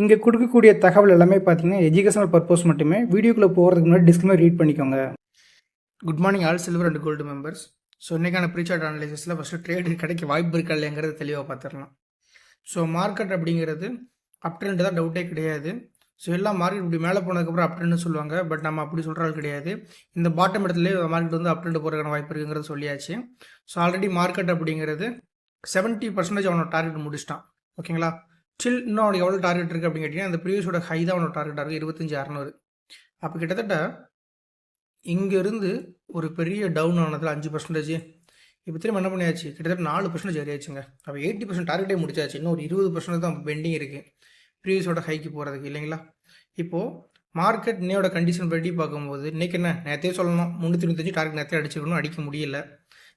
இங்கே கொடுக்கக்கூடிய தகவல் எல்லாமே பார்த்தீங்கன்னா எஜுகேஷனல் பர்பஸ் மட்டுமே வீடியோக்குள்ளே போகிறதுக்கு முன்னாடி டிஸ்கிளைமர் ரீட் பண்ணிக்கோங்க. Good morning all silver and gold members so இன்றைக்கான ப்ரீசார்ட் அனாலிசிஸில் ஃபஸ்ட்டு ட்ரேடு கிடைக்க வாய்ப்பு இருக்கா இல்லைங்கிறத தெளிவாக பார்த்துடலாம் ஸோ மார்க்கெட் அப்படிங்கிறது அப்ட்ரெண்ட் தான் டவுட்டே கிடையாது. ஸோ எல்லாம் மார்க்கெட் இப்படி மேலே போனதுக்கப்புறம் அப்ட்ரெண்ட்னு சொல்லுவாங்க. பட் நம்ம அப்படி சொல்கிறாள் கிடையாது. இந்த பாட்டம் இடத்துலேயே மார்க்கெட் வந்து அப்ட்ரெண்ட் போகிறதுக்கான வாய்ப்பு இருக்குங்கிறது சொல்லியாச்சு. ஸோ ஆல்ரெடி மார்க்கெட் அப்படிங்கிறது செவன்ட்டி பர்சன்டேஜ் அவனோட டார்கெட் முடிச்சிட்டான். ஓகேங்களா ஸ்டில் இன்னும் அவனுக்கு எவ்வளோ டார்கெட் இருக்குது அப்படின்னு கேட்டிங்கன்னா அந்த ப்ரீவியஸோட ஹை தான் அவனோட டார்கெட்டாக இருக்குது இருபத்தஞ்சி அறநூறு. அப்போ கிட்டத்தட்ட இங்கேருந்து ஒரு பெரிய டவுன் ஆனதில் அஞ்சு பர்சன்டேஜ் இப்போ திரும்ப என்ன பண்ணியாச்சு? கிட்டத்தட்ட நாலு பர்சன்டேஜ் ஏறியாச்சுங்க. அப்போ எயிட்டி பர்சன்ட் டார்கெட்டே முடிச்சாச்சு. இன்னும் ஒரு இருபது பர்சன்ட் தான் பெண்டிங் இருக்குது ப்ரீவியஸோட ஹைக்கு போகிறதுக்கு இல்லைங்களா? இப்போது மார்க்கெட் இன்னையோட கண்டிஷன் படி பார்க்கும்போது இன்றைக்கி என்ன? நேற்றே சொல்லணும். முந்நூற்றி இருபத்தஞ்சு டார்கெட் நேரத்தை அடிச்சுக்கணும் அடிக்க முடியல.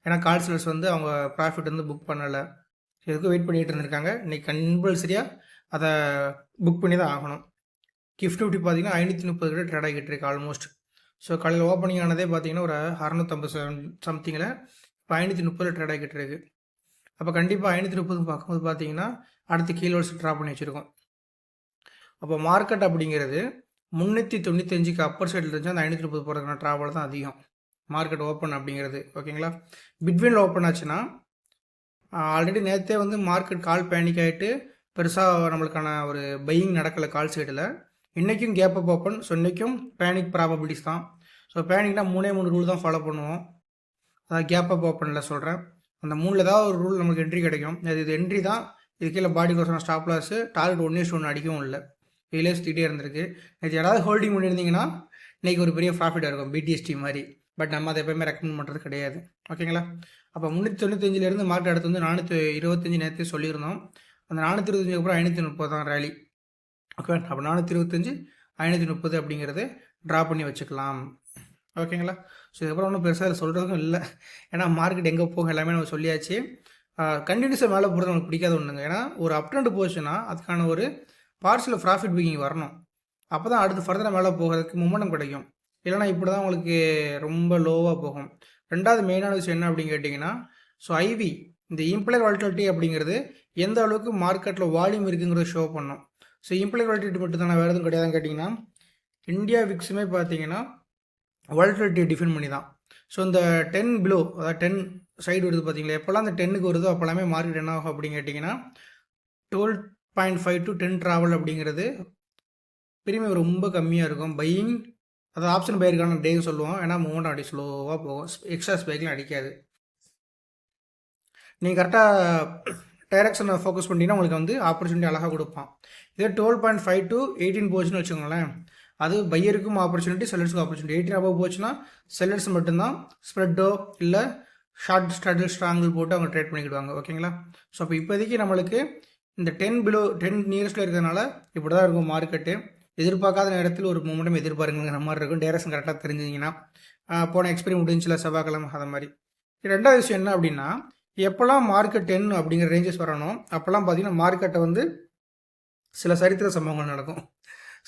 ஏன்னா கால்சலர்ஸ் வந்து அவங்க ப்ராஃபிட் வந்து புக் பண்ணலை. எதுக்கும் வெயிட் பண்ணிகிட்டு இருந்திருக்காங்க. இன்றைக்கி கம்பல்சரியாக அதை புக் பண்ணி தான் ஆகணும். கிஃப்ட் ஃபிஃப்டி பார்த்தீங்கன்னா ஐநூற்றி முப்பது கிட்ட ட்ரேட் ஆகிட்டு இருக்கு ஆல்மோஸ்ட் ஸோ காலையில் ஓப்பனிங் ஆனதே பார்த்தீங்கன்னா ஒரு அறநூற்றம்பது சம்திங்கில் இப்போ ஐநூற்றி முப்பதில் ட்ரேட் ஆகிட்டு இருக்கு. அப்போ கண்டிப்பாக ஐநூற்றி முப்பது பார்க்கும்போது பார்த்தீங்கன்னா அடுத்து கீழே வருஷம் ட்ரா பண்ணி வச்சுருக்கோம். அப்போ மார்க்கெட் அப்படிங்கிறது முந்நூற்றி தொண்ணூத்தஞ்சுக்கு அப்பர் சைடில் இருந்துச்சு அந்த ஐநூற்றி முப்பது போகிறதுக்கான ட்ராவல் தான் அதிகம். மார்க்கெட் ஓப்பன் அப்படிங்கிறது. ஓகேங்களா பிட்வீனில் ஓப்பன் ஆச்சுன்னா ஆல்ரெடி நேற்றே வந்து மார்க்கெட் கால் பேனிக் ஆகிட்டு பெருசாக நம்மளுக்கான ஒரு பையிங் நடக்கலை கால் சைடில் இன்றைக்கும் கேப் அப் ஓப்பன் ஸோ இன்றைக்கும் பேனிக் ப்ராபபிலிட்டிஸ் தான். ஸோ பேனிக்னால் மூணே மூணு ரூல் தான் ஃபாலோ பண்ணுவோம். அதான் கேப் அப் ஓப்பனில் சொல்கிறேன் அந்த மூணில் ஏதாவது ஒரு ரூல் நமக்கு என்ட்ரி கிடைக்கும். அது இது என்ட்ரி தான். இது கீழே பாடி கோசம் ஸ்டாப் லாஸு டார்கெட் ஒன்றே ஒன்று அடிக்கவும் இல்லை. இதிலே சுற்றிக்கிட்டே இருந்திருக்கு. நேற்று யாராவது ஹோல்டிங் பண்ணியிருந்தீங்கன்னா இன்றைக்கி ஒரு பெரிய ப்ராஃபிட்டாக இருக்கும் பிடிஎஸ்டி மாதிரி. பட் நம்ம அதை எப்போயுமே ரெக்கமெண்ட் பண்ணுறது கிடையாது. ஓகேங்களா அப்போ முந்நூற்றி தொண்ணூத்தஞ்சிலேருந்து மார்க்கெட் அடுத்து வந்து நானூற்றி இருபத்தஞ்சி நேரத்தையும் சொல்லியிருந்தோம். அந்த நானூற்றி இருபத்தஞ்சுக்கு அப்புறம் ஐநூற்றி முப்பது தான் ரேலி ஓகே அப்போ நானூற்றி இருபத்தஞ்சி ஐநூற்றி முப்பது அப்படிங்கிறது ட்ரா பண்ணி வச்சுக்கலாம். ஓகேங்களா ஸோ இதுக்கப்புறம் ஒன்றும் பெருசாக அதை சொல்கிறதுக்கும் இல்லை. ஏன்னா மார்க்கெட் எங்கே போகும் எல்லாமே நம்ம சொல்லியாச்சு. கண்டினியூஸாக மேலே போகிறது நமக்கு பிடிக்காத ஒன்றுங்க ஏன்னா ஒரு அப் ட்ரெண்ட் போச்சுன்னா அதுக்கான ஒரு பார்சல் ப்ராஃபிட் புக்கிங் வரணும். அப்போ தான் அடுத்து ஃபர்தராக மேலே போகிறதுக்கு மும்மனம் கிடைக்கும். இல்லைனா இப்படி தான் உங்களுக்கு ரொம்ப லோவாக போகும். ரெண்டாவது மெயினான விஷயம் என்ன அப்படின்னு கேட்டிங்கன்னா ஸோ ஐவி இந்த இம்ப்ளாயர் வால்டிலிட்டி அப்படிங்கிறது எந்த அளவுக்கு மார்க்கெட்டில் வால்யூம் இருக்குங்கிறத ஷோ பண்ணும். ஸோ இம்ப்ளாயர் வால்டிலிட்டி மட்டும் தானே வேறு எதுவும் கிடையாதுன்னு கேட்டிங்கன்னா இந்தியா விக்ஸுமே பார்த்தீங்கன்னா வால்டிலிட்டியை டிஃபைன் பண்ணி தான் ஸோ இந்த டென் பிலோ அதாவது டென் சைடு வருது பார்த்தீங்களா? எப்போல்லாம் அந்த டென்னுக்கு வருதோ அப்போல்லாமே மார்க்கெட் என்ன ஆகும் அப்படின்னு கேட்டிங்கன்னா twelve point five to ten travel அப்படிங்கிறது பிரீமியம் ரொம்ப கம்மியாக இருக்கும். பையிங் அது ஆப்ஷன் பயிருக்கான டேன்னு சொல்லுவோம். ஏன்னா மூமெண்ட் அடி ஸ்லோவாக போகும். எக்ஸ்ட்ரா ஸ்பைக்லாம் அடிக்காது. நீங்கள் கரெக்டாக டைரக்ஷனை ஃபோக்கஸ் பண்ணிங்கன்னா உங்களுக்கு வந்து ஆப்பர்ச்சுனிட்டி அழகாக கொடுப்பான். இதே twelve point five to eighteen போச்சுன்னு வச்சுக்கோங்களேன். அது பையருக்கும் ஆப்பர்ச்சுனிட்டி செல்லர்ஸுக்கும் ஆப்பர்ச்சுனிட்டி எயிட்டீன் அபவ் போச்சுன்னா செல்லர்ஸ் மட்டும்தான் ஸ்ப்ரெட்டோ இல்லை ஷார்ட் ஸ்ட்ராட்டில் ஸ்ட்ராங்கில் போட்டு அவங்க ட்ரேட் பண்ணிக்கிடுவாங்க. ஓகேங்களா? ஸோ அப்போ இப்போதைக்கு நம்மளுக்கு இந்த டென் பிலோ டென் நியரஸ்ட்டில் இருக்கிறதுனால இப்படி தான் இருக்கும் மார்க்கெட்டு எதிர்பார்க்காத நேரத்தில் ஒரு மூமெண்டம் எதிர்பார்க்குங்கிற மாதிரி இருக்கும். டேரக்ஷன் கரெக்டாக தெரிஞ்சிங்கன்னா போன எக்ஸ்பீரியன் முடிஞ்சில செவ்வாய்க்கிழமை அதை மாதிரி. ரெண்டாவது விஷயம் என்ன அப்படின்னா எப்போல்லாம் மார்க்கெட் டென் அப்படிங்கிற ரேஞ்சஸ் வரணும் அப்போல்லாம் பார்த்தீங்கன்னா மார்க்கெட்டை வந்து சில சரித்திர சம்பவங்கள் நடக்கும்.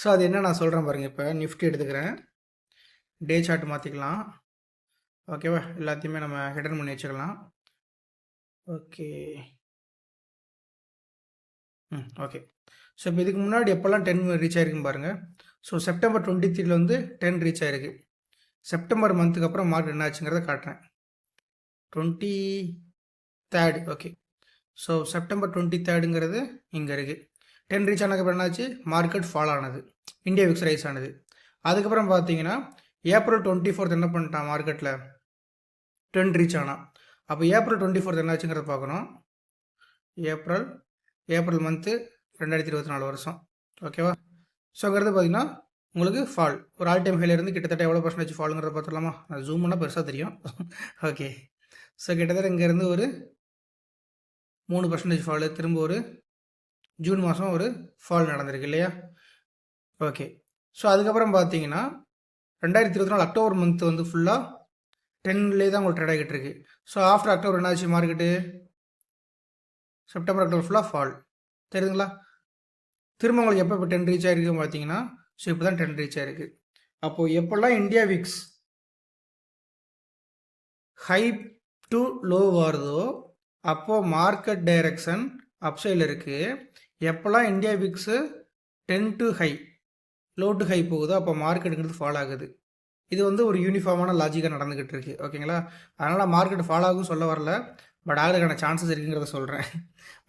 ஸோ அது என்ன நான் சொல்கிறேன் பாருங்கள் இப்போ. நிஃப்டி எடுத்துக்கிறேன். டே சார்ட் மாற்றிக்கலாம் ஓகேவா எல்லாத்தையுமே நம்ம ஹெடன் பண்ணி வச்சுக்கலாம். ஓகே ம் ஓகே. ஸோ இப்போ இதுக்கு முன்னாடி எப்போல்லாம் டென் ரீச் ஆயிருக்குன்னு பாருங்கள் ஸோ செப்டம்பர் டுவெண்ட்டி த்ரீல வந்து டென் ரீச் ஆயிருக்கு. செப்டம்பர் மந்த்துக்கு அப்புறம் மார்க் என்ன ஆச்சுங்கிறத காட்டுறேன். Twenty third okay so September twenty தேர்டுங்கிறது இங்கே இருக்குது டென் ரீச் ஆனதுக்கப்புறம் என்னாச்சு மார்க்கெட் ஃபால் ஆனது. இந்தியா விக்ஸ் ரைஸ் ஆனது. அதுக்கப்புறம் பார்த்தீங்கன்னா ஏப்ரல் டுவெண்ட்டி ஃபோர்த் என்ன பண்ணிட்டான் மார்க்கெட்டில் டென் ரீச் ஆனால் அப்போ ஏப்ரல் டுவெண்ட்டி ஃபோர்த் என்னாச்சுங்கிறத பார்க்கணும். ஏப்ரல் ஏப்ரல் மந்த்து ரெண்டாயிரத்தி இருபத்தி நாலு வருஷம். ஓகேவா ஸோங்கிறது பார்த்தீங்கன்னா உங்களுக்கு ஃபால் ஒரு ஆல் டைம் ஹைலேருந்து கிட்டத்தட்ட எவ்வளோ பர்சன்டேஜ் ஃபாலுங்கிறத பார்த்துடலாமா நான் ஜூம் பண்ணால் பெருசாக தெரியும். ஓகே ஸோ கிட்டத்தட்ட இங்கேருந்து ஒரு மூணு பர்சன்டேஜ் ஃபாலு திரும்ப ஒரு ஜூன் மாதம் ஒரு ஃபால் நடந்திருக்கு இல்லையா? ஓகே ஸோ அதுக்கப்புறம் பார்த்தீங்கன்னா ரெண்டாயிரத்தி இருபத்தி நாலு அக்டோபர் மந்த் வந்து ஃபுல்லாக டென்லேயே தான் உங்களுக்கு ட்ரேட் ஆகிட்டு இருக்கு. ஸோ ஆஃப்டர் அக்டோபர் என்னாச்சு? மார்க்கெட்டு செப்டம்பர் அக்டோபர் ஃபுல்லாக ஃபால் தெரியுதுங்களா? திரும்ப உங்களுக்கு எப்போ இப்போ டென் ரீச் ஆகிருக்கு பார்த்தீங்கன்னா ஸோ இப்போ தான் டென் ரீச் ஆகிருக்கு அப்போது எப்போல்லாம் India VIX high to low வருதோ அப்போது மார்க்கெட் டைரக்ஷன் அப்சைடில் இருக்குது எப்போல்லாம் India VIX ten to high low to high போகுதோ அப்போ மார்க்கெட்டுங்கிறது ஃபால் ஆகுது. இது வந்து ஒரு யூனிஃபார்மான லாஜிக்காக நடந்துக்கிட்டு இருக்கு. ஓகேங்களா அதனால் மார்க்கெட் ஃபால் ஆகும் சொல்ல வரல. பட் ஆகிறதுக்கான சான்சஸ் இருக்குங்கிறத சொல்கிறேன்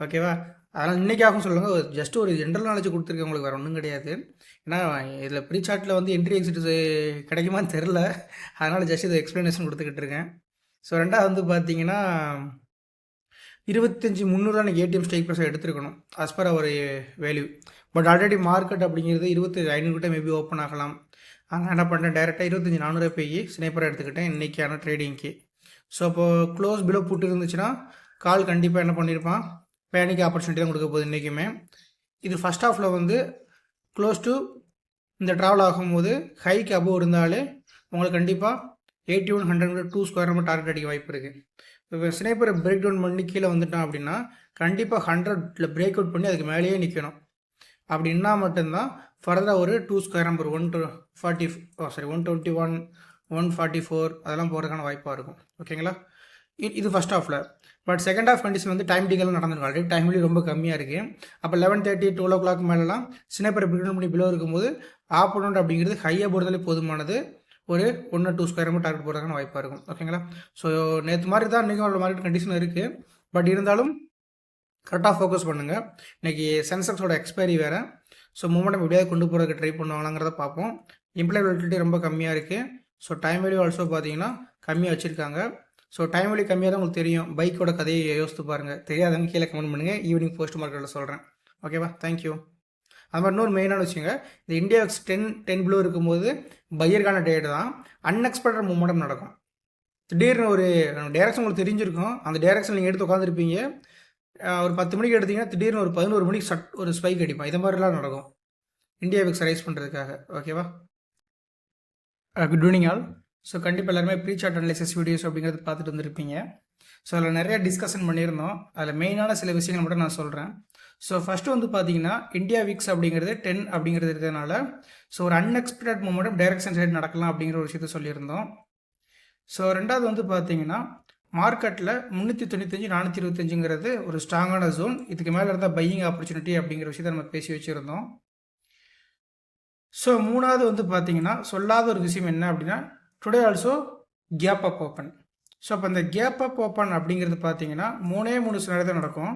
ஓகேவா அதனால் இன்றைக்காகவும் சொல்லுங்கள் ஜஸ்ட் ஒரு ஜென்ரல் நாலேஜ் கொடுத்துருக்கேன் உங்களுக்கு வேறு ஒன்றும் கிடையாது. ஏன்னா இதில் ப்ரீசார்ட்டில் வந்து என்ட்ரி எக்ஸிட் கிடைக்குமான்னு தெரில அதனால் ஜஸ்ட் இது எக்ஸ்ப்ளனேஷன் கொடுத்துக்கிட்டு இருக்கேன். ஸோ ரெண்டாவது வந்து பார்த்தீங்கன்னா இருபத்தஞ்சி முந்நூறுவா எனக்கு ஏடிஎம் ஸ்டேக் ப்ரைஸ் எடுத்துருக்கணும் அஸ் பர் ஒரு வேல்யூ பட் ஆல்ரெடி மார்க்கெட் அப்படிங்கிறது இருபத்தி ஐநூறுகிட்ட மேபி ஓப்பன் ஆகலாம். அதனால் என்ன பண்ணேன் டேரெக்டாக இருபத்தஞ்சி நானூறு போய் ஸ்னேப்பராக எடுத்துக்கிட்டேன். இன்றைக்கான ட்ரேடிங்க்கு ஸோ அப்போது க்ளோஸ் பிலோ புட்டு இருந்துச்சுன்னா கால் கண்டிப்பாக என்ன பண்ணியிருப்பான் பேனிக் ஆப்பர்ச்சுனிட்டி தான் கொடுக்க போகுது இன்றைக்குமே இது ஃபஸ்ட் ஆஃபில் வந்து க்ளோஸ் டு இந்த ட்ராவல் ஆகும்போது ஹைக்கு அபோவ் இருந்தாலே உங்களுக்கு கண்டிப்பாக eighty one hundred two square நம்ம டார்கெட் அடிக்க வாய்ப்பு இருக்குது இப்போ ஸ்னேப்பரை பிரேக் டவுன் பண்ணி கீழே வந்துட்டான் அப்படின்னா கண்டிப்பாக ஹண்ட்ரட்ல பிரேக் அவுட் பண்ணி அதுக்கு மேலேயே நிற்கணும் அப்படின்னா மட்டும்தான் ஃபர்தராக ஒரு two square number one two forty sorry one twenty one one forty four அதெல்லாம் போகிறதுக்கான வாய்ப்பாக இருக்கும். ஓகேங்களா? இது ஃபஸ்ட் ஹாஃபில் பட் செகண்ட் ஆஃப் கண்டிஷன் வந்து டைம் டிகல் நடந்திருக்கும் ஆல்ரெடி டைம் ரொம்ப கம்மியாக இருக்குது அப்போ eleven thirty twelve o'clock மேலெலாம் ஸ்னேப்பரை பிரிட்டன் பண்ணி பிலோ இருக்கும்போது ஆப்போனண்ட் அப்படிங்கிறது ஹையாக போகிறதாலே போதுமானது. ஒரு ஒன்று டூ ஸ்கொயர் மட்டும் டார்கெட் போடுறதுக்கான வாய்ப்பாக இருக்கும். ஓகேங்களா? ஸோ நேற்று மாதிரி தான் இன்றைக்கும் அவ்வளோ மார்க்கெட் கண்டிஷன் இருக்குது பட் இருந்தாலும் கரெக்டாக ஃபோக்கஸ் பண்ணுங்கள் இன்றைக்கி சென்செக்ஸோட எக்ஸ்பைரி வேறு. ஸோ மூமெண்டம் எப்படியாவது கொண்டு போகிறதுக்கு ட்ரை பண்ணுவாங்களாங்கிறத பார்ப்போம். இம்ப்ளாயபிலிட்டி ரொம்ப கம்மியாக இருக்குது ஸோ டைம் வேல்யூ ஆல்சோ பார்த்தீங்கன்னா கம்மியாக வச்சுருக்காங்க. ஸோ டைம் வேல்யூ கம்மியாக தான் உங்களுக்கு தெரியும். பைக்கோட கதையை யோசித்து பாருங்கள் தெரியாதவங்க கீழே கமெண்ட் பண்ணுங்கள் ஈவினிங் போஸ்ட் மார்க்கெட்டில் சொல்கிறேன் ஓகேவா தேங்க்யூ அது மாதிரி இன்னொரு மெயினான விஷயங்க. இந்த இந்தியா டென் டென் ப்ளூ இருக்கும்போது பையருக்கான டேட் தான். அன்எக்ஸ்பெக்டட் மூமெண்டம் நடக்கும். திடீர்னு ஒரு டேரக்ஷன் உங்களுக்கு தெரிஞ்சிருக்கும். அந்த டேரக்ஷன் நீங்கள் எடுத்து உட்காந்துருப்பீங்க ஒரு பத்து மணிக்கு எடுத்தீங்கன்னா திடீர்னு ஒரு பதினோரு மணிக்கு சட் ஒரு ஸ்பைக் அடிப்பான். இது மாதிரிலாம் நடக்கும். இந்தியா எக்ஸ் ரைஸ் பண்ணுறதுக்காக ஓகேவா குட் ஈவினிங் ஆல் ஸோ கண்டிப்பாக எல்லாருமே ப்ரீ சார்ட் அனலைசிஸ் வீடியோஸ் அப்படிங்கிறது பார்த்துட்டு வந்திருப்பீங்க. ஸோ அதில் நிறைய டிஸ்கஷன் பண்ணியிருந்தோம். அதில் மெயினான சில விஷயங்கள் மட்டும் நான் சொல்கிறேன் ஸோ ஃபஸ்ட்டு வந்து பார்த்தீங்கன்னா இந்தியா வீக்ஸ் அப்படிங்கிறது டென் அப்படிங்கிறது இருக்கிறதுனால ஸோ ஒரு அன்எக்ஸ்பெக்டட் மூமெண்ட் டைரக்ஷன் சைடு நடக்கலாம் அப்படிங்கிற ஒரு விஷயத்த சொல்லியிருந்தோம். ஸோ ரெண்டாவது வந்து பார்த்தீங்கன்னா மார்க்கெட்டில் முந்நூற்றி தொண்ணூத்தஞ்சு நானூற்றி இருபத்தஞ்சுங்கிறது ஒரு ஸ்ட்ராங்கான ஜோன் இதுக்கு மேலே இருந்தால் பையிங் ஆப்பர்ச்சுனிட்டி அப்படிங்கிற விஷயத்த நம்ம பேசி வச்சுருந்தோம். ஸோ மூணாவது வந்து பார்த்தீங்கன்னா சொல்லாத ஒரு விஷயம் என்ன அப்படின்னா today also gap up open so அப்போ இந்த கேப் அப் ஓப்பன் அப்படிங்கிறது பார்த்தீங்கன்னா மூணே மூணு சில தான் நடக்கும்.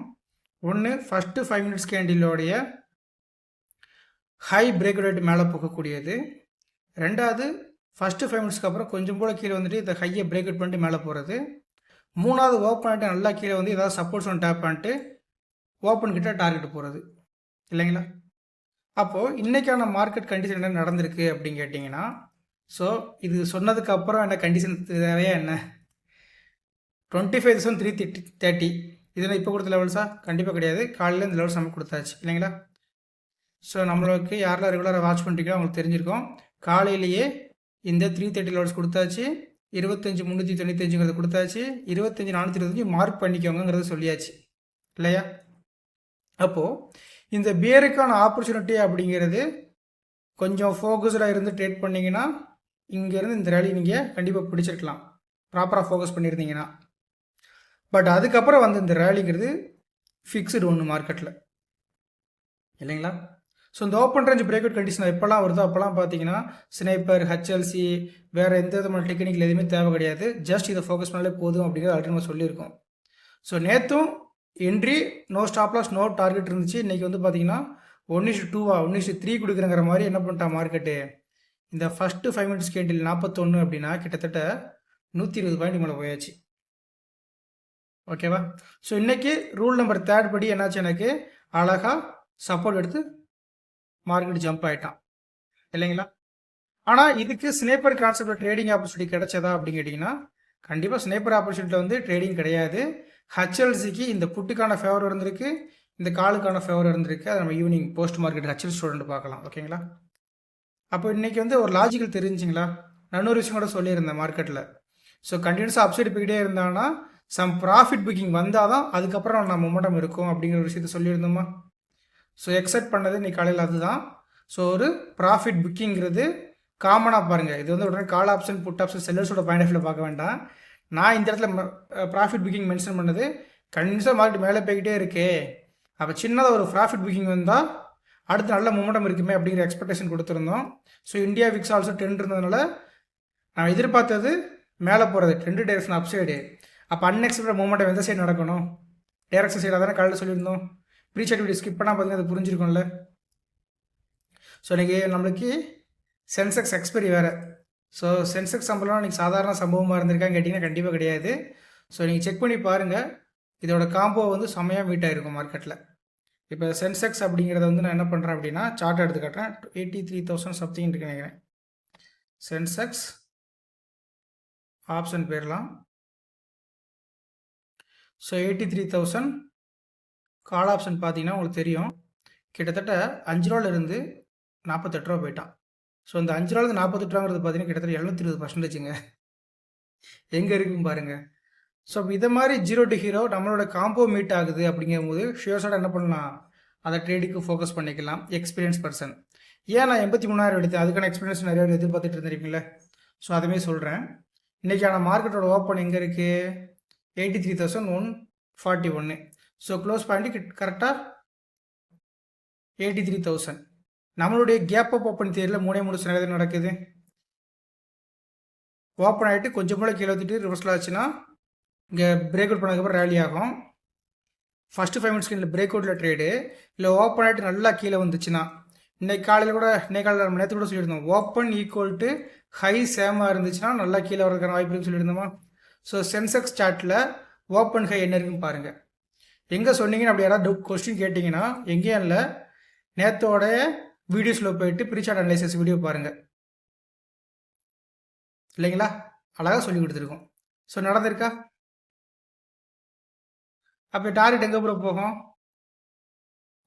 ஒன்று ஃபஸ்ட்டு ஃபைவ் மினிட்ஸ் கேண்டிலோடைய ஹை பிரேக் ரேட் மேலே போகக்கூடியது. ரெண்டாவது ஃபஸ்ட்டு ஃபைவ் மினிட்ஸ்க்கு அப்புறம் கொஞ்சம் கூட கீழே வந்துட்டு இந்த ஹையை பிரேக் அவுட் பண்ணிட்டு மேலே போகிறது மூணாவது ஓப்பன் ஆகிட்டு நல்லா கீழே வந்து ஏதாவது சப்போர்ட்ஸ் ஒன்று டேப் பண்ணிட்டு ஓப்பன் கிட்ட டார்கெட் போகிறது இல்லைங்களா? அப்போது இன்றைக்கான மார்க்கெட் கண்டிஷன் என்ன நடந்திருக்கு அப்படின்னு கேட்டிங்கன்னா ஸோ இது சொன்னதுக்கு அப்புறம் என்ன கண்டிஷன் தேவையா என்ன? Twenty five thousand three thirty thirty இதெல்லாம் இப்போ கொடுத்த லெவல்ஸா கண்டிப்பாக கிடையாது. காலையில் இந்த லெவல்ஸ் நமக்கு கொடுத்தாச்சு. இல்லைங்களா? ஸோ நம்மளுக்கு யாரெல்லாம் ரெகுலராக வாட்ச் பண்ணுறீங்களோ அவங்களுக்கு தெரிஞ்சிருக்கோம். காலையிலேயே இந்த த்ரீ தேர்ட்டி லெவல்ஸ் கொடுத்தாச்சு. இருபத்தஞ்சி முந்நூற்றி தொண்ணூத்தஞ்சுங்கிறது கொடுத்தாச்சு. இருபத்தஞ்சி நானூற்றி இருபத்தஞ்சி மார்க் பண்ணிக்கோங்கிறத சொல்லியாச்சு. இல்லையா? அப்போது இந்த பியருக்கான ஆப்பர்ச்சுனிட்டி அப்படிங்கிறது கொஞ்சம் ஃபோக்கஸ்டாக இருந்து ட்ரேட் பண்ணிங்கன்னா இங்கேருந்து இந்த ரேலி நீங்கள் கண்டிப்பாக பிடிச்சிருக்கலாம். ப்ராப்பராக ஃபோக்கஸ் பண்ணியிருந்தீங்கன்னா பட் அதுக்கப்புறம் வந்து இந்த ரேலிங்கிறது ஃபிக்ஸ்டு ஒன்று மார்க்கெட்டில் இல்லைங்களா? ஸோ இந்த open range break out condition எப்போல்லாம் வருதோ அப்போல்லாம் பார்த்தீங்கன்னா ஸ்னைப்பர் ஹெச்எல்சி வேறு எந்த விதமான டெக்னிக்கல் எதுவுமே தேவை கிடையாது. ஜஸ்ட் இதை ஃபோக்கஸ் பண்ணாலே போதும் அப்படிங்கிறது ஆல்ரெடி நம்ம சொல்லியிருக்கோம். ஸோ நேற்றும் entry no stop loss no target இருந்துச்சு. இன்றைக்கி வந்து பார்த்தீங்கன்னா ஒன் இஷ் டூவா ஒன் இஷ் த்ரீ கொடுக்குறங்கிற மாதிரி என்ன பண்ணிட்டான் மார்க்கெட்டு இந்த ஃபஸ்ட்டு ஃபைவ் மினிட்ஸ் கேண்டில் நாற்பத்தொன்று அப்படின்னா கிட்டத்தட்ட நூற்றி இருபது பாயிண்ட் மேலே போயாச்சு. ஓகேவா? ஸோ இன்றைக்கி ரூல் நம்பர் தேர்ட் படி என்னாச்சு எனக்கு? அழகாக சப்போர்ட் எடுத்து மார்க்கெட் ஜம்ப் ஆகிட்டான் இல்லைங்களா? ஆனால் இதுக்கு ஸ்னேப்பர் கான்செப்ட் ட்ரேடிங் ஆப்பர்ச்சுனிட்டி கிடைச்சதா அப்படின்னு கேட்டிங்கன்னா கண்டிப்பாக ஸ்னேப்பர் ஆப்பர்ச்சுனிட்டியில் வந்து ட்ரேடிங் கிடையாது. ஹச்எல்சிக்கு இந்த புட்டுக்கான ஃபேவர் இருந்திருக்கு இந்த காலுக்கான ஃபேவர் இருந்திருக்கு. அதை நம்ம evening post market HL student பார்க்கலாம். ஓகேங்களா அப்போ இன்றைக்கி வந்து ஒரு லாஜிக்கல் தெரிஞ்சிங்களா? நான் விஷயம் கூட சொல்லியிருந்தேன் மார்க்கெட்டில் ஸோ கண்டினியூஸாக அப்சைட் போய்கிட்டே இருந்தாங்கன்னா சம் ப்ராஃபிட் புக்கிங் வந்தால் தான் அதுக்கப்புறம் நம்ம மொமெண்டம் இருக்கும் அப்படிங்கிற ஒரு விஷயத்த சொல்லியிருந்தோமா? ஸோ எக்ஸெப்ட் பண்ணது இன்னைக்கு காலையில் அதுதான். ஸோ ஒரு ப்ராஃபிட் புக்கிங்கிறது காமனாக பாருங்கள் இது வந்து உடனே கால் ஆப்ஷன் புட் ஆப்ஷன் செல்லர்ஸோட பாயிண்ட் ஆஃப் பார்க்க வேண்டாம். நான் இந்த இடத்துல ப்ராஃபிட் புக்கிங் மென்ஷன் பண்ணது கண்டினியூஸாக மார்க்கெட் மேலே போய்கிட்டே இருக்கே. அப்போ சின்னதாக ஒரு ப்ராஃபிட் புக்கிங் வந்தால் அடுத்து நல்ல மூமெண்டம் இருக்குமே அப்படிங்கிற எக்ஸ்பெக்டேஷன் கொடுத்துருந்தோம். So India VIX also ten இருந்ததுனால நான் எதிர்பார்த்தது மேலே போகிறது ட்ரெண்டு டைரக்ஷன் அப் சைடு அப்போ அன்எக்ஸ்பெக்டட் மூமெண்டம் எந்த சைடு நடக்கணும்? டேரக்ஷன் சைடாக தானே காலையில் சொல்லியிருந்தோம். ப்ரீச் வீடியோ ஸ்கிப் பண்ணால் பார்த்தீங்கன்னா அது புரிஞ்சிருக்கும்ல. ஸோ இன்றைக்கி நம்மளுக்கு சென்செக்ஸ் எக்ஸ்பெரி வேறு. ஸோ சென்செக்ஸ் சம்பளம் இன்றைக்கி சாதாரண சம்பவமாக இருந்திருக்கான்னு கேட்டிங்கன்னா கண்டிப்பாக கிடையாது. ஸோ நீங்கள் செக் பண்ணி பாருங்கள் இதோட காம்போ வந்து செம்மையாக மீட் ஆகிருக்கும் மார்க்கெட்டில் இப்போ சென்செக்ஸ் அப்படிங்கிறத வந்து நான் என்ன பண்ணுறேன் அப்படின்னா சார்ட் எடுத்து காட்டுறேன். எயிட்டி த்ரீ தௌசண்ட் சம்திங் இருக்கு நினைக்கிறேன். சென்செக்ஸ் ஆப்ஷன் போயிடலாம் so eighty three thousand call option பார்த்தீங்கன்னா உங்களுக்கு தெரியும். கிட்டத்தட்ட அஞ்சு ரூபாலேருந்து நாற்பத்தெட்டு ரூபா போயிட்டான். ஸோ இந்த அஞ்சு ரூபாலேருந்து நாற்பத்தெட்டு பார்த்தீங்கன்னா கிட்டத்தட்ட எழுநூத்தி இருபது பர்சன்டேஜுங்க எங்கே இருக்கும் பாருங்கள் ஸோ இதை மாதிரி ஜீரோ டு ஹீரோ நம்மளோட காம்போ மீட் ஆகுது அப்படிங்கும்போது ஷியோஸோட என்ன பண்ணலாம்? அதை ட்ரேடுக்கு ஃபோக்கஸ் பண்ணிக்கலாம். எக்ஸ்பீரியன்ஸ் பர்சன் ஏன் நான் எண்பத்தி மூணாயிரம் எடுத்தேன்? அதுக்கான எக்ஸ்பீரியன்ஸ் நிறைய பேர் எதிர்பார்த்துட்டு இருந்திருப்பீங்களே ஸோ அதுவே சொல்கிறேன் இன்றைக்கான மார்க்கெட்டோட ஓப்பன் எங்கே இருக்குது eighty three thousand one forty ஒன்று ஸோ க்ளோஸ் பாயிண்ட்டு கரெக்டாக எயிட்டி த்ரீ தௌசண்ட் நம்மளுடைய கேப் அப் ஓப்பன் தேரியில் மூணே மூணு நிறைய நடக்குது. ஓப்பன் ஆகிட்டு கொஞ்சம் போல கீழே ஊற்றிட்டு ரிவர்ஸில் ஆச்சுன்னா இங்கே பிரேக் அவுட் பண்ணதுக்கப்புறம் ரேலி ஆகும். ஃபஸ்ட்டு ஃபைவ் மினிட்ஸ்க்கு இல்லை பிரேக் அவுட்டில் ட்ரேடு இல்லை ஓப்பன் ஆகிட்டு நல்லா கீழே வந்துச்சுன்னா இன்னைக்கு காலையில் கூட இன்னைக்கு காலையில் நம்ம நேற்று கூட சொல்லியிருந்தோம். ஓப்பன் ஈக்குவல் டு ஹை சேமாக இருந்துச்சுன்னா நல்லா கீழே வரதுக்கான வாய்ப்பு இருக்குன்னு சொல்லியிருந்தோமா? ஸோ சென்செக்ஸ் சார்ட்டில் ஓப்பன் ஹை என்ன இருக்குன்னு பாருங்கள் எங்கே சொன்னீங்கன்னு அப்படி யாராவது கொஸ்டின் கேட்டிங்கன்னா எங்கேயும் இல்லை. நேற்றோட வீடியோஸில் போயிட்டு ப்ரீசார்ட் அனலைசஸ் வீடியோ பாருங்கள் இல்லைங்களா? அழகாக சொல்லி கொடுத்துருக்கோம். ஸோ நடந்திருக்கா? அப்போ டார்கெட் எங்கே ப்ரோ போகும்?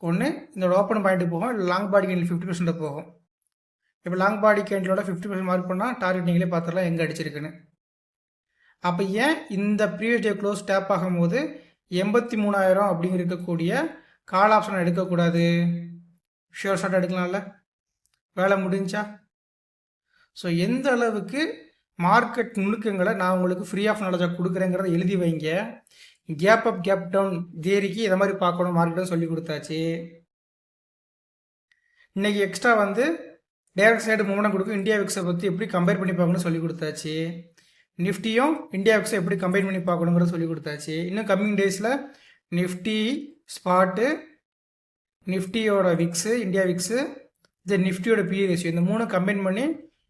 ஒன்று இதோட ஓப்பன் பாயிண்ட்டு போகும். இல்லை long body candle fifty percent போகும். இப்போ லாங் பாடி கேண்டிலோட ஃபிஃப்டி பர்சன்ட் மார்க் பண்ணால் டார்கெட் நீங்களே பார்த்துடலாம் எங்கே அடிச்சிருக்குன்னு. அப்போ ஏன் இந்த ப்ரீவியஸ் டே க்ளோஸ் டேப் ஆகும்போது எண்பத்தி மூணாயிரம் அப்படிங்கிற இருக்கக்கூடிய கால் ஆப்ஷன் எடுக்கக்கூடாது? ஷியோர் ஷாட் எடுக்கலாம்ல? வேலை முடிஞ்சா? ஸோ எந்த அளவுக்கு மார்க்கெட் நுணுக்கங்களை நான் உங்களுக்கு ஃப்ரீ ஆஃப் நாலேஜாக கொடுக்குறேங்கிறத எழுதி வைங்க. கேப் அப் கேப் டவுன் தேரிக்கு இதை மாதிரி பார்க்கணும். மார்க்கெட்டும் சொல்லி கொடுத்தாச்சு. இன்றைக்கி எக்ஸ்ட்ரா வந்து டேரக்ட் சைடு மூமெண்ட் கொடுக்கும். இந்தியா விக்ஸை பற்றி எப்படி கம்பேர் பண்ணி பார்க்கணும்னு சொல்லி கொடுத்தாச்சு. நிஃப்டியும் இந்தியா விக்ஸை எப்படி கம்பைன் பண்ணி பார்க்கணுங்கிறத சொல்லி கொடுத்தாச்சு. இன்னும் கம்மிங் டேஸில் நிஃப்டி ஸ்பாட்டு நிஃப்டியோட விக்ஸு இந்தியா விக்ஸு இது நிஃப்டியோட பி ரேஷியோ இந்த மூணு கம்பைன் பண்ணி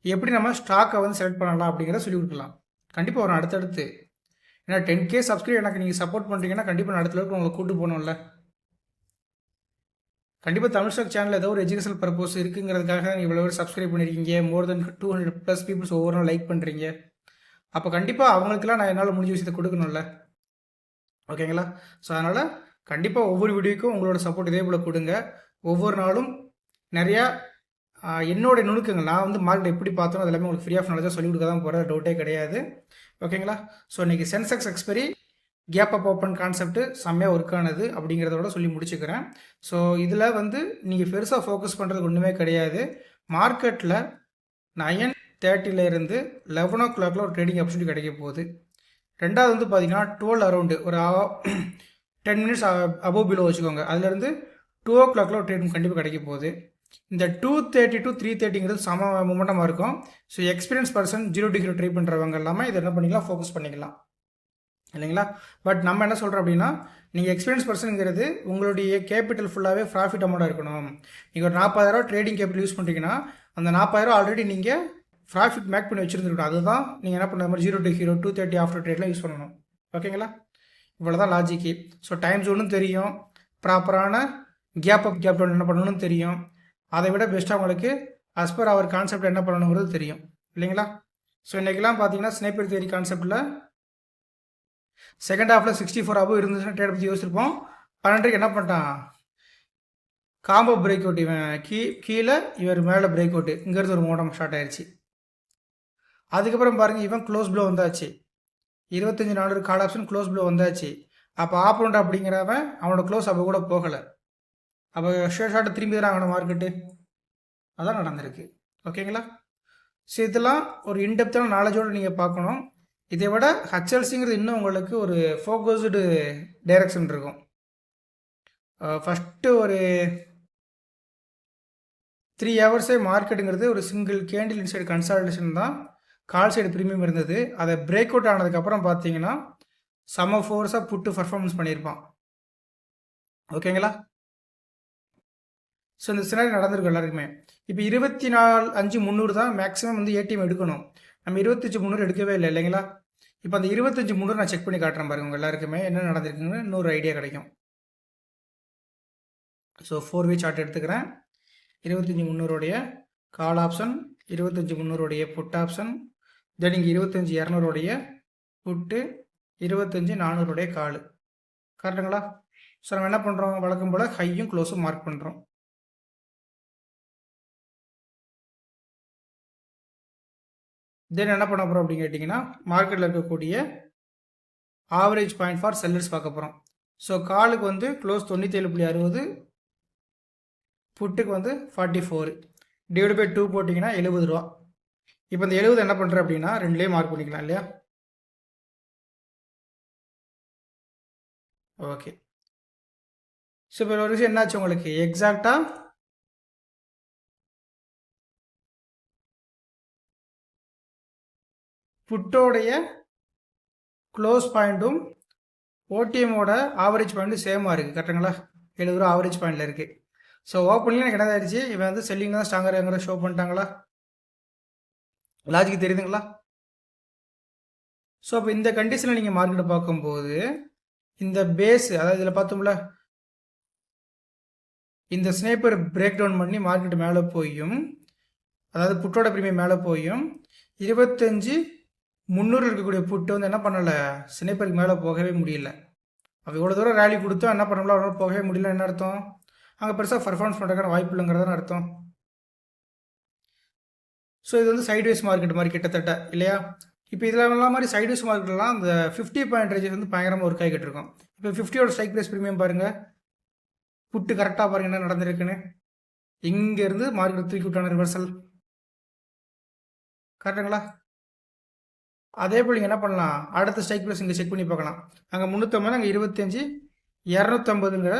எப்படி நம்ம ஸ்டாக்கை வந்து செலக்ட் பண்ணலாம் அப்படிங்கிறத சொல்லி கொடுக்கலாம். கண்டிப்பாக வரும். அடுத்தடுத்து. ஏன்னா டென் கே சப்ஸ்கிரைப் எனக்கு நீங்கள் சப்போர்ட் பண்ணுறீங்கன்னா கண்டிப்பாக நான் அடுத்த அளவுக்கு உங்களை கூட்டு போகணும்ல. கண்டிப்பாக தமிழ் ஸ்டாக் சேனல் ஏதோ ஒரு எஜுகேஷனல் பர்பஸ் இருக்குங்கிறதுக்காக நீங்கள் இவ்வளோ சப்ஸ்கிரைப் பண்ணியிருக்கீங்க more than two hundred plus peoples ஒவ்வொரு நாள் லைக் பண்ணுறீங்க அப்போ கண்டிப்பாக அவங்களுக்குலாம் நான் என்னால் முடிஞ்ச விஷயத்தை கொடுக்கணும்ல. ஓகேங்களா ஸோ அதனால் கண்டிப்பாக ஒவ்வொரு வீடியோக்கும் உங்களோட சப்போர்ட் இதே போல் கொடுங்க. ஒவ்வொரு நாளும் நிறையா என்னோட நுணுக்கங்கள். நான் வந்து மார்க்கெட் எப்படி பார்த்தோம் அது எல்லாமே உங்களுக்கு ஃப்ரீ ஆஃப் நாலேஜாக சொல்லிக் கொடுக்க தான் போகிற டவுட்டே கிடையாது. ஓகேங்களா ஸோ இன்றைக்கி Sensex expiry gap up open concept செம்மையாக ஒர்க் ஆனது அப்படிங்கிறதோட சொல்லி முடிச்சுக்கிறேன். ஸோ இதில் வந்து நீங்கள் பெருசாக ஃபோக்கஸ் பண்ணுறதுக்கு ஒன்றுமே கிடையாது. மார்க்கெட்டில் நயன் தேர்ட்டிலேருந்து லெவன் ஓ கிளாக்கில் ஒரு ட்ரேடிங் ஆப்பர்ச்சுனிட்டி கிடைக்க போகுது. ரெண்டாவது வந்து பார்த்தீங்கன்னா டுவெல் அரௌண்டு ஒரு டென் மினிட்ஸ் அபோவ் பிலோ வச்சுக்கோங்க. அதுலேருந்து டூ ஓ கிளாக்ல ஒரு ட்ரேடிங் கண்டிப்பாக கிடைக்க போகுது. இந்த டூ தேர்ட்டி டு த்ரீ தேர்ட்டிங்கிறது சம மூமெண்டமாக இருக்கும். So experience person zero degree try பண்ணுறவங்க எல்லாமே இதை என்ன பண்ணிக்கலாம்? ஃபோக்கஸ் பண்ணிக்கலாம். இல்லைங்களா? பட் நம்ம என்ன சொல்கிறோம் அப்படின்னா நீங்கள் எக்ஸ்பீரியன்ஸ் பர்சனுங்கிறது உங்களுடைய கேபிட்டல் ஃபுல்லாகவே ப்ராஃபிட் அமௌண்ட்டாக இருக்கணும். நீங்கள் ஒரு நாற்பதாயிரம் ட்ரேடிங் கேபிட்டல் யூஸ் பண்ணுறீங்கன்னா அந்த நாற்பதாயிரம் ஆல்ரெடி நீங்கள் ப்ராஃபிட் மேக் பண்ணி வச்சுருந்துருக்கணும். அதுதான் நீங்கள் என்ன பண்ணுற மாதிரி zero to hero two thirty after ட்ரேட்லாம் use பண்ணணும். ஓகேங்களா இவ்வளோ தான் லாஜிக்கு ஸோ டைம் ஜோனும் தெரியும். ப்ராப்பரான கேப் அப் கேப் டவுன் என்ன பண்ணணும்னு தெரியும். அதை விட பெஸ்ட்டாக உங்களுக்கு அஸ் பர் அவர் கான்செப்ட் என்ன பண்ணணுங்கிறது தெரியும். இல்லைங்களா? ஸோ இன்றைக்கெல்லாம் பார்த்தீங்கன்னா ஸ்னேப்பர் தேரி கான்செப்டில் செகண்ட் ஹாஃபில் சிக்ஸ்டி ஃபோர் ஆகும் இருந்துச்சுன்னா ட்ரேட் பற்றி யோசிச்சிருப்போம். பன்னெண்டுக்கு என்ன பண்ணிட்டான்? காம்போ பிரேக் அவுட் இவன். கீ கீழே இவர் மேலே பிரேக் அவுட்டு இங்கேருந்து ஒரு மோடம் ஸ்டார்ட் ஆயிடுச்சு அதுக்கப்புறம் பாருங்கள் இவன் க்ளோஸ் ப்ளோ வந்தாச்சு. இருபத்தஞ்சி நாலு கால் ஆப்ஷன் க்ளோஸ் ப்ளோ வந்தாச்சு. அப்போ ஆப்போனண்ட் அப்படிங்கிறவன் அவனோட க்ளோஸ் அப்போ கூட போகலை. அப்போ ஷேர் ஷார்ட்டை திரும்பி தான் ஆகணும் மார்க்கெட்டு அதான் நடந்திருக்கு. ஓகேங்களா ஸோ இதெல்லாம் ஒரு இன்டெப்த்தான நாலேஜோடு நீங்கள் பார்க்கணும். இதை விட ஹச்எல்சிங்கிறது இன்னும் உங்களுக்கு ஒரு ஃபோக்கஸ்டு டைரக்ஷன் இருக்கும். ஃபஸ்ட்டு ஒரு த்ரீ ஹவர்ஸே மார்க்கெட்டுங்கிறது ஒரு சிங்கிள் கேண்டில் இன்சைடு கன்சால்டேஷன் தான். கால் சைடு ப்ரீமியம் இருந்தது. அதை பிரேக் அவுட் ஆனதுக்கப்புறம் பார்த்தீங்கன்னா செம ஃபோர்ஸாக புட்டு பர்ஃபார்மன்ஸ் பண்ணியிருப்பான். ஓகேங்களா ஸோ இந்த சினாரி நடந்திருக்கும் எல்லாருக்குமே. இப்போ இருபத்தி நாலு அஞ்சு முந்நூறு தான் மேக்ஸிமம் வந்து ஏடிஎம் எடுக்கணும். நம்ம இருபத்தஞ்சு முந்நூறு எடுக்கவே இல்லை இல்லைங்களா? இப்போ அந்த இருபத்தஞ்சு முந்நூறு நான் செக் பண்ணி காட்டுறேன் பாருங்க உங்கள் எல்லாருக்குமே என்ன நடந்திருக்குன்னு இன்னொரு ஐடியா கிடைக்கும். ஸோ ஃபோர் வே சார்ட் எடுத்துக்கிறேன். இருபத்தஞ்சி முந்நூறுடைய கால் ஆப்ஷன் இருபத்தஞ்சி முந்நூறுடைய புட் ஆப்ஷன் தென் இங்கே இருபத்தஞ்சி இரநூறுடைய புட்டு இருபத்தஞ்சி நானூறுடைய கால். கரெக்டுங்களா ஸோ நம்ம என்ன பண்ணுறோம் வழக்கம் போல் ஹையும் க்ளோஸும் மார்க் பண்ணுறோம் தென் என்ன பண்ண போகிறோம் அப்படின்னு கேட்டிங்கன்னா மார்க்கெட்டில் இருக்கக்கூடிய ஆவரேஜ் பாயிண்ட் ஃபார் செல்லர்ஸ் பார்க்க போகிறோம் ஸோ காலுக்கு வந்து க்ளோஸ் தொண்ணூற்றேழு புள்ளி அறுபது புட்டுக்கு வந்து forty four divide by two போட்டிங்கன்னா எழுபது ரூபா. இப்போ இந்த எழுபது என்ன பண்ணுறேன் அப்படின்னா ரெண்டுலேயே மார்க் பண்ணிக்கலாம் இல்லையா? ஓகே ஸோ இப்போ ஒரு விஷயம் என்னாச்சு உங்களுக்கு? எக்ஸாக்டாக புட்டோடைய க்ளோஸ் பாயிண்ட்டும் ஓடிஎம்மோட ஆவரேஜ் பாயிண்ட்டும் சேமாக இருக்குது கரெக்டுங்களா? எழுபது ரூபா ஆவரேஜ் பாயிண்டில் இருக்குது ஸோ ஓப்பன்லேயும் எனக்கு என்ன ஆயிடுச்சு? இவன் வந்து செல்லிங் தான் ஸ்ட்ராங்கர் எங்கிற ஷோ பண்ணிட்டாங்களா? லாஜிக் தெரியுதுங்களா? ஸோ அப்போ இந்த கண்டிஷனில் நீங்கள் மார்க்கெட்டை பார்க்கும்போது இந்த பேஸ் அதாவது இதில் பார்த்தோம்ல இந்த ஸ்னேப்பர் பிரேக் டவுன் பண்ணி மார்க்கெட் மேலே போயும் அதாவது புட்டோட பிரீமியம் மேலே போயும் இருபத்தஞ்சி முந்நூறு இருக்கக்கூடிய புட்டு வந்து என்ன பண்ணலை ஸ்னேப்பருக்கு மேலே போகவே முடியல. அவள் இவ்வளோ தூரம் ரேலி கொடுத்தோம் என்ன பண்ணலாம்? அவனால் போகவே முடியல என்ன அர்த்தம்? அங்கே பெருசாக பர்ஃபார்மன்ஸ் பண்ணுறதுக்கான வாய்ப்பு இல்லைங்கிறதான அர்த்தம். ஸோ இது வந்து சைட்வேஸ் மார்க்கெட் மாதிரி கிட்டத்தட்ட இல்லையா? இப்போ இதில் எல்லாம் மாதிரி சைட்வேஸ் மார்க்கெட்லாம் அந்த ஃபிஃப்டி பாயிண்ட் ரேஞ்சஸ் வந்து பயங்கரமாக ஒர்க் ஆகிட்டு இருக்கும். இப்போ ஃபிஃப்டியோட ஸ்ட்ரைக் ப்ரைஸ் ப்ரீமியம் பாருங்கள் புட்டு கரெக்டாக பாருங்கள் என்ன நடந்திருக்குன்னு. இங்கேருந்து மார்க்கெட் தூக்கி விட்டான ரிவர்சல் கரெக்டுங்களா அதே போல் நீங்கள் என்ன பண்ணலாம்? அடுத்த ஸ்ட்ரைக் ப்ரைஸ் இங்கே செக் பண்ணி பார்க்கலாம். அங்கே முந்நூற்றம்பது அங்கே இருபத்தஞ்சி இரநூத்தம்பதுங்கிற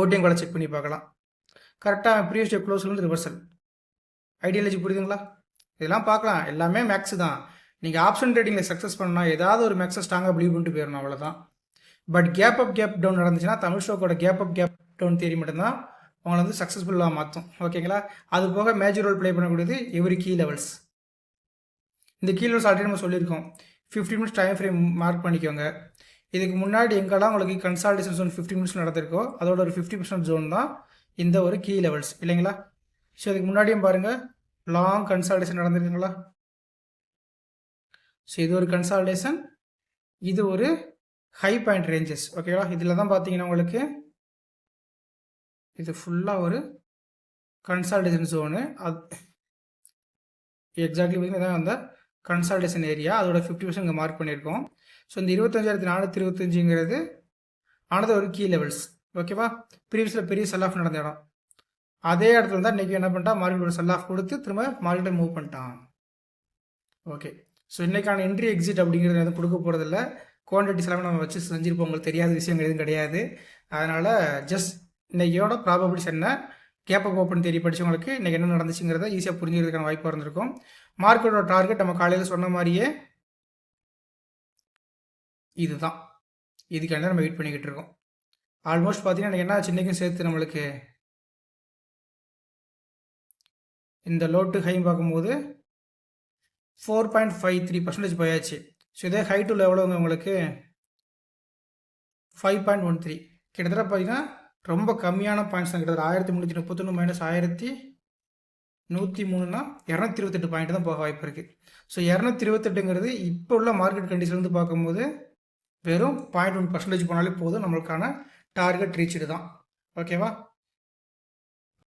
ஓட்டிங் கூட செக் பண்ணி பார்க்கலாம். கரெக்டாக ப்ரீவியஸ் டே க்ளோஸ்லேருந்து ரிவர்சல் ஐடியாலஜி புரியுதுங்களா? இதெல்லாம் பார்க்கலாம். எல்லாமே மேக்ஸ் தான். நீங்கள் ஆப்ஷன் ட்ரேடிங்கில் சக்ஸஸ் பண்ணால் ஏதாவது ஒரு மேக்ஸை ஸ்ட்ராங்காக பிலீவ் பண்ணிட்டு போயிடணும் அவ்வளோதான் but gap up gap down நடந்துச்சுன்னா Tamil ஷோக்கோட gap up gap down theory மட்டும்தான் உங்களை வந்து சக்ஸஸ்ஃபுல்லாக மாற்றும் ஓகேங்களா அது போக மேஜர் ரோல் ப்ளே பண்ணக்கூடியது எவ்ரி கீ லெவல்ஸ் இந்த கீ லெவல்ஸ் ஆல்ரெடி நம்ம சொல்லியிருக்கோம். Fifty minutes time frame mark பண்ணிக்கோங்க. இதுக்கு முன்னாடி எங்கெல்லாம் உங்களுக்கு கன்சால்டேஷன் ஜோன் ஃபிஃப்டி மினிட்ஸ் நடந்திருக்கோ அதோட ஒரு ஃபிஃப்டி பர்சன்ட் ஜோன் தான் இந்த ஒரு கீ லெவல்ஸ் இல்லைங்களா? ஸோ இதுக்கு முன்னாடியும் பாருங்கள் லாங் கன்சால்டேஷன் நடந்திருக்குங்களா? ஸோ இது ஒரு கன்சால்டேஷன் இது ஒரு ஹை பாயிண்ட் ரேஞ்சஸ் ஓகேவா இதில் தான் பார்த்தீங்கன்னா உங்களுக்கு இது ஃபுல்லாக ஒரு கன்சால்டேஷன் ஜோனு அது எக்ஸாக்ட்லி பார்த்தீங்கன்னா அந்த கன்சால்டேஷன் ஏரியா அதோட ஃபிஃப்டி பர்சன்ட் இங்கே மார்க் பண்ணியிருக்கோம். ஸோ இந்த இருபத்தஞ்சாயிரத்தி நானூற்றி இருபத்தஞ்சுங்கிறது ஆனது ஒரு கீ லெவல்ஸ் ஓகேவா ப்ரீவியஸில் பெரிய செல் ஆஃப் நடந்த இடம். அதே இடத்துல தான் இன்றைக்கி என்ன பண்ணிட்டான்? மார்க்கெட்டோட செல் ஆஃப் கொடுத்து திரும்ப மார்க்கெட்டை மூவ் பண்ணிட்டான். ஓகே ஸோ இன்றைக்கான என்ட்ரி எக்ஸிட் அப்படிங்கிறது எதுவும் கொடுக்க போகிறதில்ல குவான்டிட்டிஸ் எல்லாமே நம்ம வச்சு செஞ்சுருப்போம். உங்களுக்கு தெரியாத விஷயங்கள் எதுவும் கிடையாது. அதனால் ஜஸ்ட் இன்றைக்கியோட ப்ராபபிலிட்டிஸ் என்ன? கேப் அப் ஓப்பன் தேடி படித்தவங்களுக்கு இன்றைக்கி என்ன நடந்துச்சுங்கிறத ஈஸியாக புரிஞ்சுக்கிறதுக்கான வாய்ப்பு இருந்திருக்கும். மார்க்கெட்டோட டார்கெட் நம்ம காலையில் சொன்ன மாதிரியே இதுதான். இதுக்காண்டி நம்ம வெயிட் பண்ணிக்கிட்டு இருக்கோம். ஆல்மோஸ்ட் பார்த்தீங்கன்னா என்ன சின்னக்கும் சேர்த்து நம்மளுக்கு இந்த லோட்டு ஹைன்னு பார்க்கும்போது four point five three percentage போயாச்சு ஸோ இதே ஹை டு உங்களுக்கு? ஃபைவ் பாயிண்ட் ஒன் த்ரீ கிட்டத்தட்ட பார்த்தீங்கன்னா ரொம்ப கம்மியான பாயிண்ட்ஸ் தான். கிட்டத்தட்ட ஆயிரத்தி முந்நூற்றி முப்பத்தொன்று மைனஸ் ஆயிரத்தி நூற்றி மூணுனா இரநூத்தி இருபத்தெட்டு பாயிண்ட் தான் போக வாய்ப்பு இருக்குது ஸோ இரநூத்தி இருபத்தெட்டுங்கிறது இப்போ உள்ள மார்க்கெட் கண்டிஷன்லேருந்து பார்க்கும்போது வெறும் பாயிண்ட் ஒன் பர்சன்டேஜ் போனாலே போதும். நம்மளுக்கான டார்கெட் ரீச்சு தான். ஓகேவா